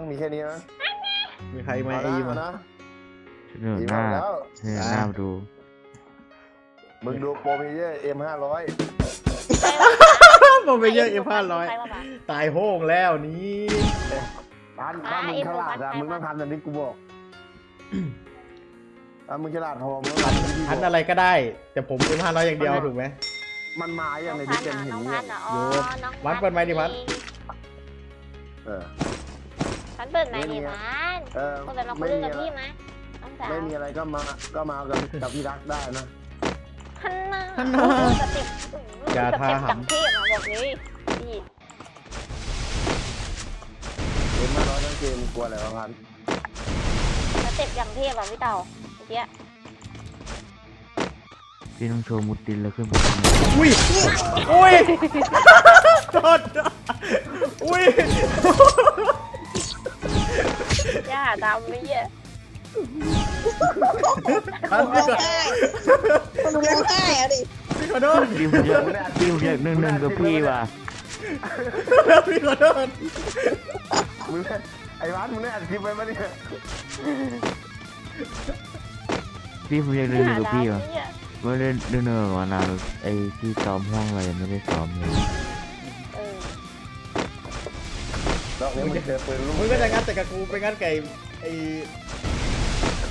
งมีแค่นี้นะมีใครมาเอาอีละมาเอานะเสนออีหมาน้าแล้วเสนอหน้ามาดูมึงดูโปรเพเยอร์เอ็มห้าร้อยผมไปเยอะเอ็มห้าร้อยใคว่ามาตายโห้งแล้วนี่พันถ้ามึงฉลาดอะมึงต้องทำแบบนี้กูบอกถ้ามึงฉลาดพอมึงต้องทำแบบที่พี่บพันอกอะไรก็ได้ แต่ผมเอ็มห้าร้อยอย่างเดียวถูกไหม มันมาอย่างในน้ที่องเต็มพัเห็นนเหรอเนี่น้องยพันเหรออ๋อน้องวัดเปิดไมค์ดิวัด เออ พันเปิดไมค์ดิไม่มีพันเออคนแบบเราคุไม่ยมีกับอะไรพี่ไหมน้องสาวไม่มีอะไรก็มาก็มากับกับพี่รักได้นะพันน่ะพันน่ะโอ้โหสเต็ปอย่าสเต็ปท่าหำจังเทพอะบอกเลยพี่เอ็มห้าร้อยทั้งเกมกลัวอะไรวะพันสเต็ปจังเทพอะพี่เต่าเมื่อกี้พี่ต้องโชว์มุดดินแล้วขึ้นไปอุ้ย อุ้ยโทษอุ้ย ย่าดำไม่เยอะพันพี่ก่อนมันร้องไห้อะดิ พี่ขอโทษพี่ผมอยากพี่ผมอยากหนึ่งหนึ่งกับพี่ว่ะพี่ขอโทษมึงเนี่ยไอ้พันมึงเนี่ยอัดคลิปไว้ปะเนี่ยพี่ผมอยากหนึ่งหนึ่งกับพี่ว่ะไม่เยอะไม่ได้หนึ่งหนึ่งกับมานานแล้วไอ้ที่ซ้อมห้องอะไรไม่ได้ซ้อมเลย ดอกนี้มึงเจอปืนลูกมึงก็จะงัดแต่กับกูไปงัดไก่ไอ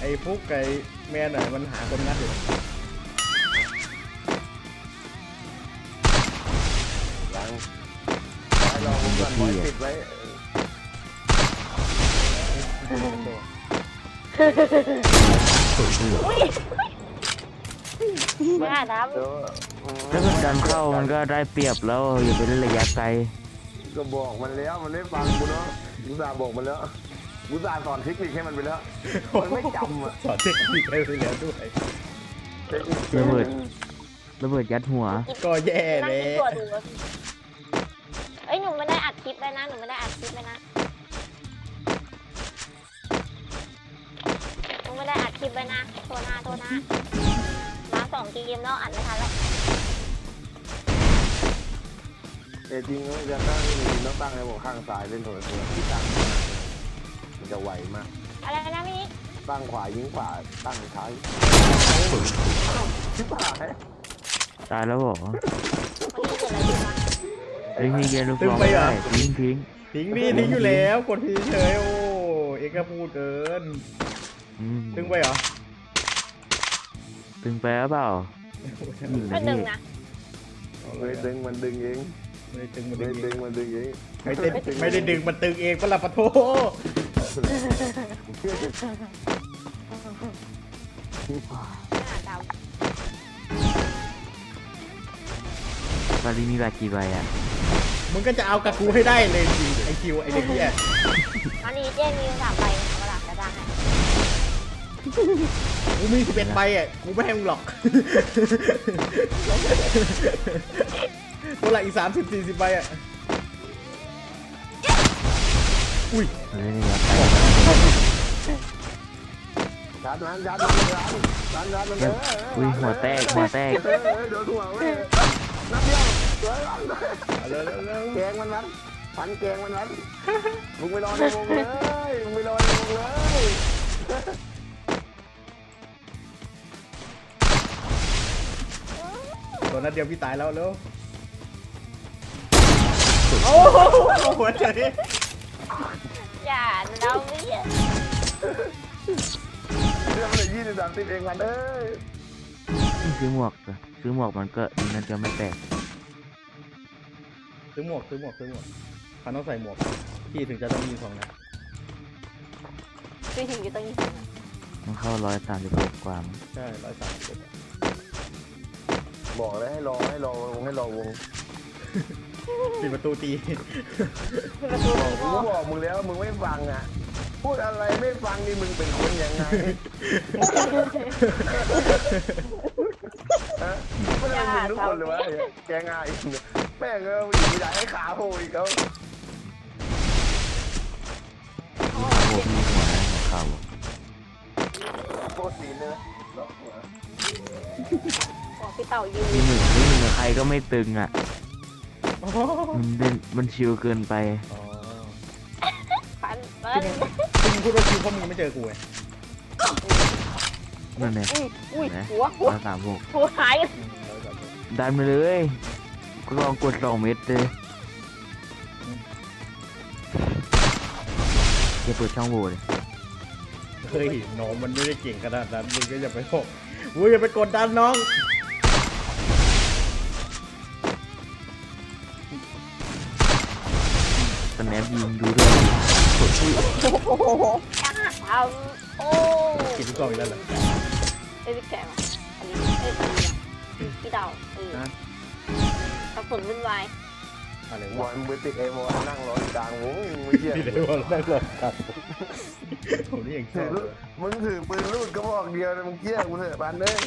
ไอฟุกไก่แมนหน่อยมันหาคนงัดอยู่หลังให้ลองมึงก่อนไว้ปิดไว้ย่าดเดี๋ยวถ้าเกิดดันเข้ามันก็ได้เปรียบแล้วอย่าไปเล่นระยะไกล ก็บอกมันแล้วมันไม่ฟังกูเนาะกูสาบอกมันแล้วกูสาสอนเทคนิคให้มันไปแล้วมันไม่จำอะสอนเทคนิคให้ไปแล้วด้วย เทคนิคระเบิด ระเบิดยัดหัว ก็แย่ำนั่งแล้กินวตัวดูอะเอ้ยหนูไม่ได้อัดคลิปเลยนะหนูไม่ได้อัดคลิปเลยนะหนูไม่ได้อัดคลิปเลยนะโทษนะโทษนะมาสองเกมแล้วอัดไม่ทันแล้ว เอจริงๆจะตั้งต้องตั้งให้ผมข้างซ้ายเล่นโทรศัพท์ที่ตั้งมันจะไวมาก อะไรนะพี่ตั้งขวายิงขวาตั้งซ้ายชิบหายตายแล้วเหรอวันนี้เกิดอะไรขึ้นวะไอ้พี่เย็นลูกน้องไม่ได้ทิ้งทิ้งทิ้งดิทิ้งอยู่แล้วกดทิ้งเฉยโอ้เอกก็พูดเกินอืมตึงไปเหรอตึงไปหรือเปล่ายิงก็นะหนึ่งพี่นะไม่ดึงมันดึงเอง ไม่ได้ตึงมันไม่ดึงเองดึงมันดึงเองไม่ได้ไม่ได้ดึงมันตึงเองปะล่ะปะโถหน้าดตอนนี้มีแบบกี่ใบอะมึงก็จะเอากับกูให้ได้เลยจริงไอคิวไอเด็กเหี้ยำอันนี้เจ๊มีสามใบเอาเวลาจะดังให้กูมีสิบเอ็ดใบอะกูไม่ให้มึงหรอก ตัวละอีกสามสิบสี่สิบใบอะ อุ้ยเล่นระยะไกลยัดมันยัดมันยัดยัดยัดมันเอออุ้ยหัวแตกหัวแตกเออโดนหัวเว้ยนัดเดียวสวยเอาเร็วเร็วเร็วแกงมันนั้นฟันแกงมันนั้นมึงไปรอในวงเลยมึงไปรอในวงเลยตัวนัดเดียวพี่ตายแล้วเร็ว โอ้โหหัวใจอย่าเราไม่เยอะเรื่องมันเลยยี่สิบสามสิบเองมันเอ้ยซื้อหมวกอะซื้อหมวกมันก็มันจะไม่แตกซื้อหมวกซื้อหมวกซื้อหมวกพันต้องใส่หมวกพี่ถึงจะต้องยิงสองนัดพี่ถึงจะต้องยิงมันเข้าร้อยสามสิบหกกว่ามั้งใช่ร้อยสามสิบบอกเลยให้รอให้รอวงให้รอวง ปิดประตูตีประตูบอกกูก็บอกมึงแล้วมึงไม่ฟังอะ พูดอะไรไม่ฟังนี่มึงเป็นคนยังไงฮะไม่ได้เป็นมึงทุกคนเลยวะแกงาอีกเนี่ยแม่งเอออยู่ไม่ได้ให้ขาโผล่อีกเขาโอ้โหมีหัวนะหัวเข่าอะโคตรสีเลยนะล็อกหัวบอกพี่เต่ายืนพี่หนึ่งพี่หนึ่งกับใครก็ไม่ตึงอะ มันเล่นมันชิวเกินไปอ๋อฟันมันมันที่มึงพูดว่าคิวเพราะมึงไม่เจอกูไงนั่นไงอุ้ยอุ้ยนะหัวหัวมาสามหกหัวหายดันไปเลยกูลองกดสองเม็ดเลยอย่าเปิดช่องโหว่เลยเฮ้ยน้องมันไม่ได้เก่งขนาดนั้นมึงก็อย่าไปบอกมึงอย่าไปกดดันน้อง แนปยิงดูด้วยโอ้โหเอาโอ้กินทุกกล่องอีกแล้วเหรอเอ้ยพี่แกว่ะอันนี้เอ้ยอันนี้อะพี่เดาเออนะกระสุนวุ่นวายอะไรวะลมึงไปติดไอ้บอลนั่งรออยู่กลางวงมึงไม่เชื่อพี่เดี๋ยวบอกนั่งรอครับผมนี่ยังแค่เลยมึงถือปืนลูดกระบอกเดียวนะมึงเกี้ยกูเถอะปานเอ้ย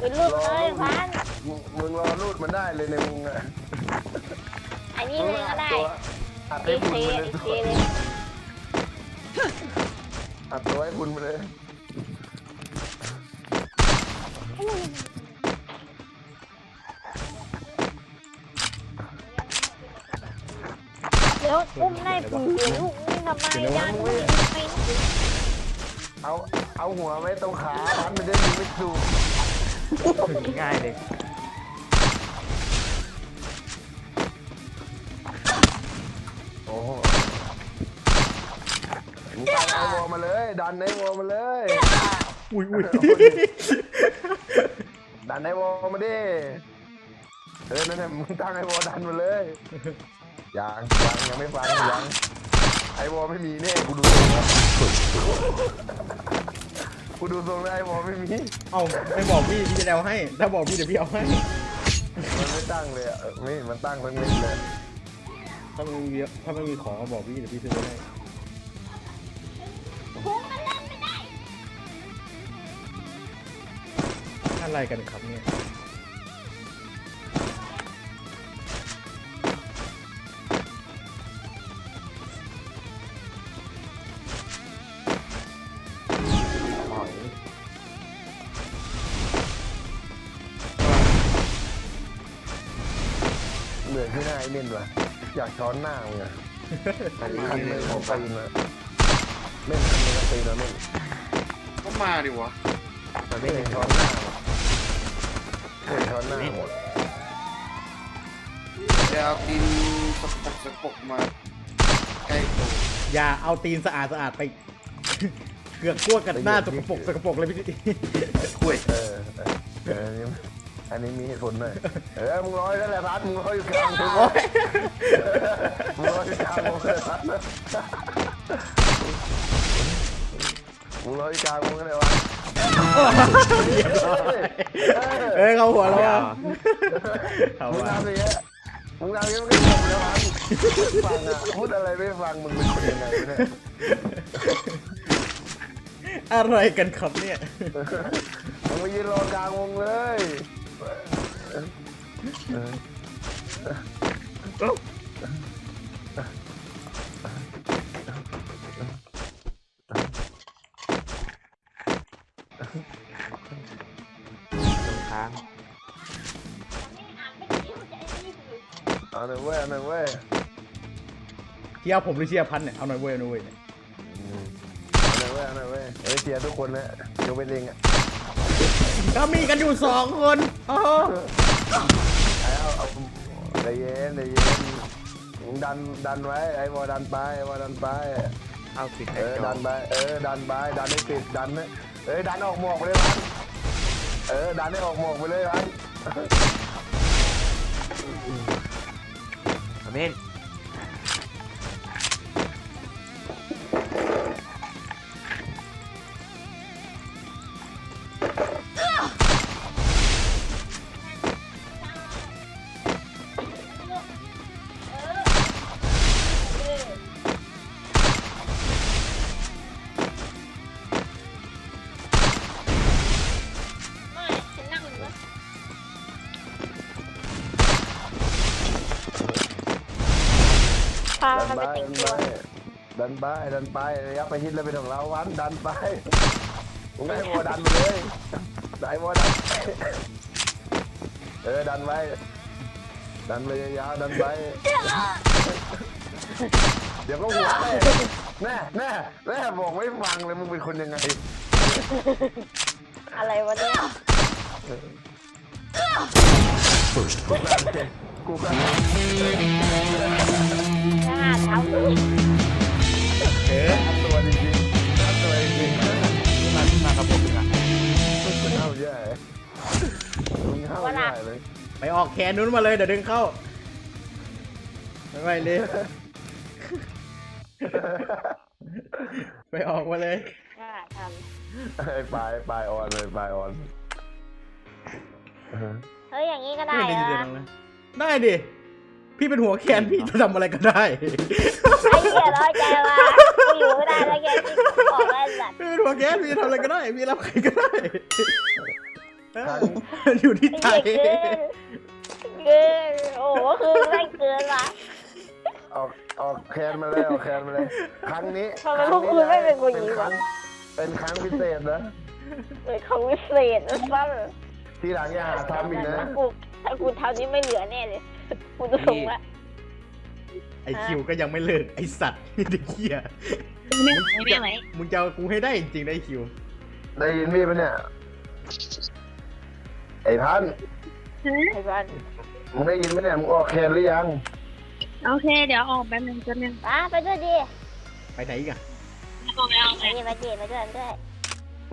เป็นลูกเลยพันมึงมึงรอลูดมันได้เลยในมึงอะ อันนี้เลยก็ได้อัดอีให้เคคุณไปเลยอีเคเลยอัดตัวให้คุณไปเลยแล้วอุ้มได้ปืนลูกนี่ทำไมยันไม่ไม่เอาเอาหัวไว้ตรงขาพันไปได้ยิงไม่ถูกง่ายเลย ดันไอ้วอลมาเลย อุ้ยอุ้ยดันไอ้วอลมาดิเออนั่นแหละมึงตั้งไอ้วอลดันมาเลยยังยังยังไม่ฟังยังไอ้วอลไม่มีแน่กูดูทรงแล้วกูดูทรงแล้วไอ้วอลไม่มีเอ้าไม่บอกพี่พี่จะเอาให้ ถ้าบอกพี่เดี๋ยวพี่เอาให้ มันไม่ตั้งเลยอะเออไม่เห็นมันตั้งทั้งเม็ดเลย ถ้าไม่มีถ้าไม่มีของก็บอกพี่เดี๋ยวพี่ซื้อให้ อะไรกันครับเนี่ยเหลือที่หน้าไอ้เม่นว่ะอยากช้อนหน้ามึงอะอันนี้คันเลยของตีนอะเม่นคันเลยตีนนะเม่นก็มาดิวะ มันไม่เห็นช้อนหน้า ว่ะเห็นช้อนหน้าหมดจะเอาตีนสกปรกสกปรกมาใกล้ตัวอย่าเอาตีนสะอาดสะอาดไปเกือกกลัวกัดหน้าสกปรกสกปรกเลยพี่คุยเออเออเอออันนี้อันนี้มีเหตุผลหน่อยเออมึงร้อยนั่นแหละพัดมึงร้อยอยู่กลางมึงโอ๊ยมึงร้อยอยู่กลางมึงเลยพัดมึงร้อยอยู่กลางมึงเลยวะ เอ้ยเขาหัวเราะเขามึงว่า ทำอย่างเงี้ยมึงทำอย่างเงี้ยมันก็จบแล้วพัดฟังอะพูดอะไรไม่ฟังมึงเป็นคนยังไงวะเนี่ยอะไรกันครับเนี่ย มึงมายืนรอกลางวงเลย หนึ่งเว้ยเอาหนึ่งเว้ยเชียร์ผมหรือเชียร์พันธุ์เนี่ยเอาหน่อยเว้ยเอาหน่อยเว้ยเนี่ยเอาหนึ่งเว้ยเอาหนึ่งเว้ยเอ้ยเชียร์ทุกคนนะยกเว้นเองอะก็มีกันอยู่สองคนอ๋อเอาเอาใจเย็นใจเย็นมึงดันดันไว้ไอ้บอดันไปไอ้บอดันไป เอาปิดเอไอ้อจอดันไปเออดันไปดันให้ติดดันให้เอ้ยดันออกหมอกไปเลยมันเออดันให้ออกหมอกไปเลยมัน เดันมันไปไปแต่งดันตัวไปดันไปดันไประยะไปทิศแล้วเป็นของเราวันดันไปมึงให้บอดันไปเลยได้บอดันไปเออดันไปดันไปยาวๆดันไปเดี๋ยวก็หัวแตกแน่แน่แน่บอกไม่ฟังเลยมึงเป็นคนยังไง อะไรวะเนี่ย First กู กันกูกันน่าทำเออตัวจริงๆตัวจริงมามาครับผมนะๆเข้าแย่มึงเข้าแย่เลยไปออกแขนนู้นมาเลยเดี๋ยวดึงเข้าไม่ไหวเลยไปออกมาเลยน่าทไอ้ปลายปลายออนเลยปลายออน เฮ้ยอย่างนี้ก็ได้เหรอ ได้ดิ พี่เป็นหัวแขนพี่จะทำอะไรก็ได้ไอ้เหี้ยร้อยใจว่ะกูอยู่ไม่ได้แล้วแกที่ออกแล้วสัตว์พี่เป็นหัวแขนพี่จะทำอะไรก็ได้พี่รับใครก็ได้เอออยู่ที่ใจไอ้เหี้ยเกินเกินโอ้โหคือไม่งเกินว่ะ ออกออกแคนมาเลยออกแคนมาเลย ครั้งนี้ทำไมพวกคุณไม่เป็นคนอย่างนี้วะ เป็นครั้งพิเศษนะเป็นของวิเศษนะซ้ทีหลังอย่าหาทำอีกำนะ ถ้ากูถ้ากูทำนี่ไม่เหลือแน่เลย กูจะส่งละไอคิวก็ยังไม่เลิกไอสัตว์นี่เด็กเหี้ยไม่ไม่ไหวมึงจะเอากูให้ได้จริงๆนะไอคิว ได้ยินพี่ปะเนี่ย ไอ้พันธุ์ไอ้บ้านมึงได้ยินไหมเนี่ยมึงออกแคนหรือยังโอเค เดี๋ยวออกแป๊บนึงแป๊บนึงป้าไปด้วยดิไปไหนอีกอะออกไปออกไปไปดิไปดิไปด้วยไปด้วย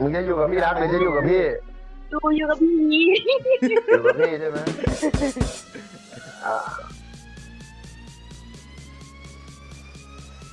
มึงจะอยู่กับพี่รักหรือจะอยู่กับพี่ดูอยู่กับพี่ อยู่กับพี่ใช่ไหม อ่า